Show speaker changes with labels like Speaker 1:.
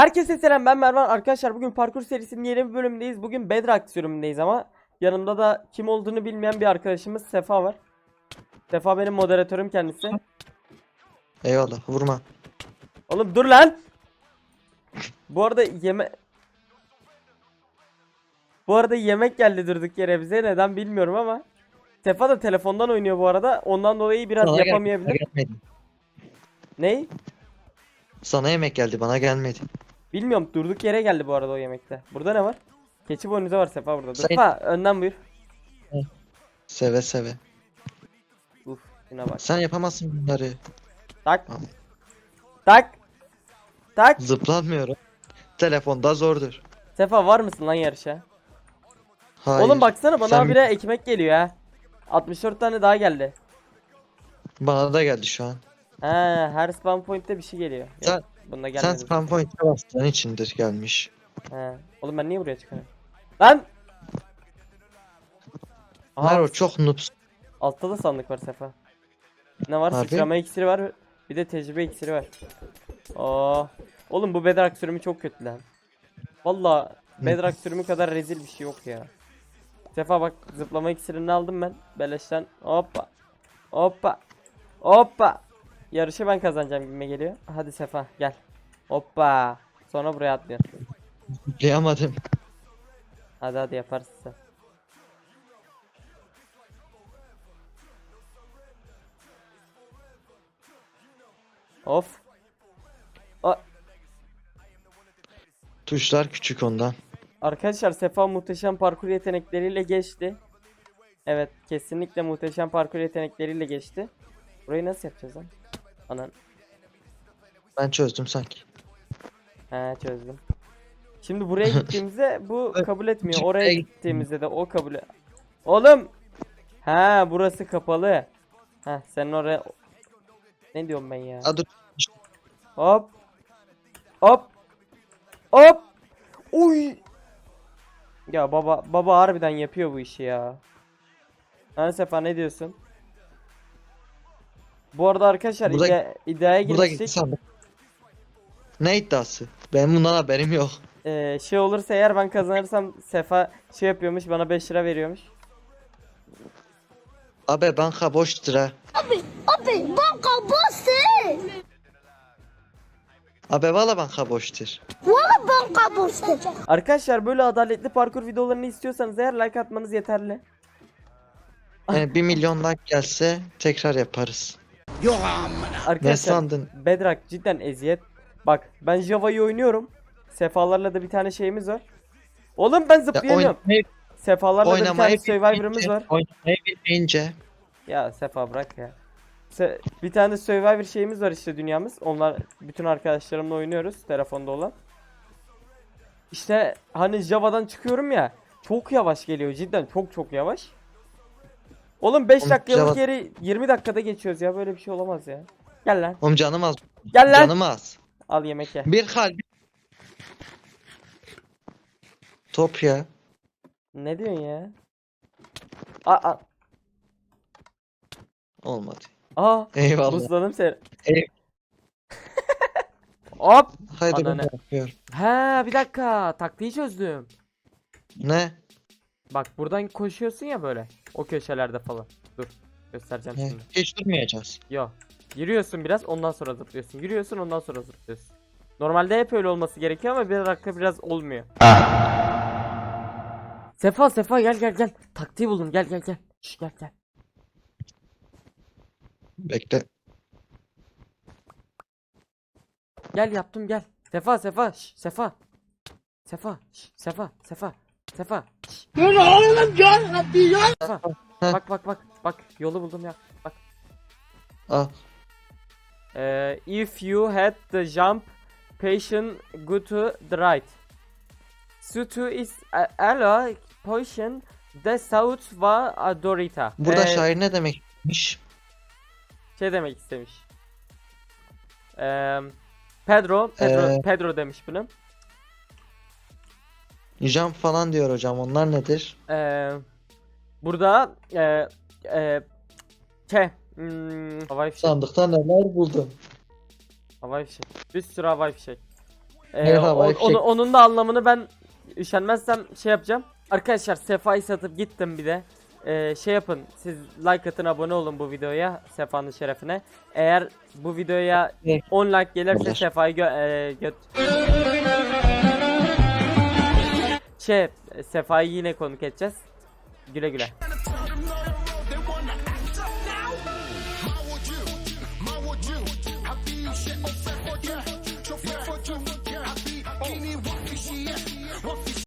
Speaker 1: Herkese selam ben Mervan. Arkadaşlar bugün parkur serisinin yeni bir bölümündeyiz. Bugün Bedrock sürümündeyiz ama yanımda da kim olduğunu bilmeyen bir arkadaşımız Sefa var. Sefa benim moderatörüm kendisi.
Speaker 2: Eyvallah vurma.
Speaker 1: Oğlum dur lan. Bu arada yeme Bu arada yemek geldi durduk yere bize. Neden bilmiyorum ama. Sefa da telefondan oynuyor bu arada. Ondan dolayı biraz
Speaker 2: Sana gel-
Speaker 1: yapamayabilir.
Speaker 2: bana gelmedi.
Speaker 1: Ney?
Speaker 2: Sana yemek geldi bana gelmedi.
Speaker 1: Bilmiyorum durduk yere geldi bu arada o yemekte. Burada ne var? Keçi boynuzu var Sefa burada. Dur.
Speaker 2: Sen-
Speaker 1: Sefa önden buyur.
Speaker 2: Seve seve.
Speaker 1: Uf şuna bak.
Speaker 2: Sen yapamazsın bunları.
Speaker 1: Tak.
Speaker 2: Tamam.
Speaker 1: Tak. Tak.
Speaker 2: Zıplanmıyorum. Telefonda zordur.
Speaker 1: Sefa var mısın lan yarışa?
Speaker 2: Hayır.
Speaker 1: Oğlum baksana bana
Speaker 2: Sen-
Speaker 1: habire ekmek geliyor ha. 64 tane daha geldi.
Speaker 2: Bana da geldi şu an.
Speaker 1: Ha, her spawn point'te bir şey geliyor.
Speaker 2: Sen-
Speaker 1: bunda
Speaker 2: Sen
Speaker 1: gelmedi.
Speaker 2: spam point'e bastığın içindir gelmiş.
Speaker 1: He. Oğlum ben niye buraya çıkıyorum? Lan! Aha,
Speaker 2: çok noobs.
Speaker 1: altta da sandık var Sefa. Ne var?
Speaker 2: Harbi?
Speaker 1: Sıçrama iksiri var. Bir de tecrübe iksiri var. Oo. Oğlum bu Bedrock sürümü çok kötü lan. Valla Bedrock sürümü kadar rezil bir şey yok ya. Sefa bak zıplama iksirini aldım ben. Beleşten. Hoppa. Hoppa. Hoppa. Yarışı ben kazanacağım gibime geliyor. Hadi Sefa gel. Hoppa. Sonra buraya atlıyorsun.
Speaker 2: Zıplayamadım.
Speaker 1: Hadi hadi yaparsın sen. Of. A-
Speaker 2: Tuşlar küçük ondan.
Speaker 1: Arkadaşlar Sefa muhteşem parkur yetenekleriyle geçti. Evet kesinlikle muhteşem parkur yetenekleriyle geçti. Burayı nasıl yapacağız lan? Anan.
Speaker 2: Ben çözdüm sanki.
Speaker 1: He çözdüm. Şimdi buraya gittiğimizde bu kabul etmiyor. Oraya gittiğimizde de o kabul e- Oğlum! Ha burası kapalı. Ha sen oraya Ne diyorum ben ya?
Speaker 2: Dur.
Speaker 1: Hop. Hop. Hop. Uy. Ya baba baba harbiden yapıyor bu işi ya. Ha Sefa ne diyorsun? Bu arada arkadaşlar
Speaker 2: Burada-
Speaker 1: iddia- iddiaya girmiştik.
Speaker 2: Ne iddiası? Benim bundan haberim yok.
Speaker 1: Ee, şey olursa eğer ben kazanırsam Sefa şey yapıyormuş bana 5 lira veriyormuş.
Speaker 2: Abi banka boştur ha.
Speaker 3: Abi banka boştur.
Speaker 2: Abi valla banka boştur.
Speaker 3: Valla banka boştur.
Speaker 1: Arkadaşlar böyle adaletli parkur videolarını istiyorsanız eğer like atmanız yeterli.
Speaker 2: Yani 1 milyon like gelse tekrar yaparız. Ne
Speaker 1: Arkadaşlar
Speaker 2: sandın?
Speaker 1: Bedrock cidden eziyet. Bak ben Java'yı oynuyorum. Sefalarla da bir tane şeyimiz var. Oğlum ben
Speaker 2: Ya
Speaker 1: zıplayamıyorum.
Speaker 2: oynamayı,
Speaker 1: Sefalarla da bir tane
Speaker 2: oynamayı
Speaker 1: Survivor'ımız
Speaker 2: bilmeyince,
Speaker 1: var.
Speaker 2: oynamayı bilmeyince
Speaker 1: Ya Sefa bırak ya. Se- bir tane Survivor şeyimiz var işte dünyamız. Onlar bütün arkadaşlarımla oynuyoruz telefonda olan. İşte hani Java'dan çıkıyorum ya. Çok yavaş geliyor cidden çok çok yavaş. Oğlum 5
Speaker 2: Oğlum
Speaker 1: dakikalık yeri 20 dakikada geçiyoruz ya böyle bir şey olamaz ya. Gel lan.
Speaker 2: Oğlum canım az.
Speaker 1: Gel lan.
Speaker 2: Canım az.
Speaker 1: Al yemek ye.
Speaker 2: Bir kalp. Top ya.
Speaker 1: Ne diyorsun ya? Aa, aa,
Speaker 2: Olmadı.
Speaker 1: aa
Speaker 2: Eyvallah.
Speaker 1: buzladım seni.
Speaker 2: Ey-
Speaker 1: Hop.
Speaker 2: Haydi
Speaker 1: Ananı.
Speaker 2: yapıyorum.
Speaker 1: He bir dakika taktiği çözdüm.
Speaker 2: Ne?
Speaker 1: Bak buradan koşuyorsun ya böyle. O köşelerde falan. Dur. Göstereceğim
Speaker 2: ne?
Speaker 1: şimdi.
Speaker 2: Hiç durmayacağız.
Speaker 1: Yo. Yürüyorsun biraz ondan sonra zıplıyorsun. Yürüyorsun ondan sonra zıplıyorsun. Normalde hep öyle olması gerekiyor ama bir dakika biraz olmuyor. Sefa Sefa gel gel gel. Taktiği buldum gel gel gel. Şş, gel gel.
Speaker 2: Bekle.
Speaker 1: Gel yaptım gel. Sefa Sefa şş, Sefa. Sefa şş, Sefa Sefa Sefa. şş. Sefa.
Speaker 2: Heh.
Speaker 1: Bak bak bak bak yolu buldum ya. Bak.
Speaker 2: Al.
Speaker 1: Ee, if you had the jump patient go to the right. Sutu is a- allo position the south va adorita.
Speaker 2: Burada
Speaker 1: Ee,
Speaker 2: şair ne demekmiş?
Speaker 1: şey demek istemiş. Ee, Pedro, Pedro,
Speaker 2: Ee,
Speaker 1: Pedro demiş bunu.
Speaker 2: Jump falan diyor hocam. Onlar nedir?
Speaker 1: Ee, burada e, e, şey, hmm, havai fişek,
Speaker 2: Sandıkta neler buldum?
Speaker 1: havai fişek. Bir sürü havai fişek. Ee,
Speaker 2: Merhaba,
Speaker 1: o-
Speaker 2: eşek.
Speaker 1: onu- onun da anlamını ben üşenmezsem şey yapacağım. Arkadaşlar Sefa'yı satıp gittim bir de. Ee, şey yapın siz like atın abone olun bu videoya Sefa'nın şerefine. Eğer bu videoya
Speaker 2: Ne?
Speaker 1: 10 like gelirse
Speaker 2: Olur.
Speaker 1: Sefa'yı gö e, göt şey Sefa'yı yine konuk edeceğiz. Güle güle.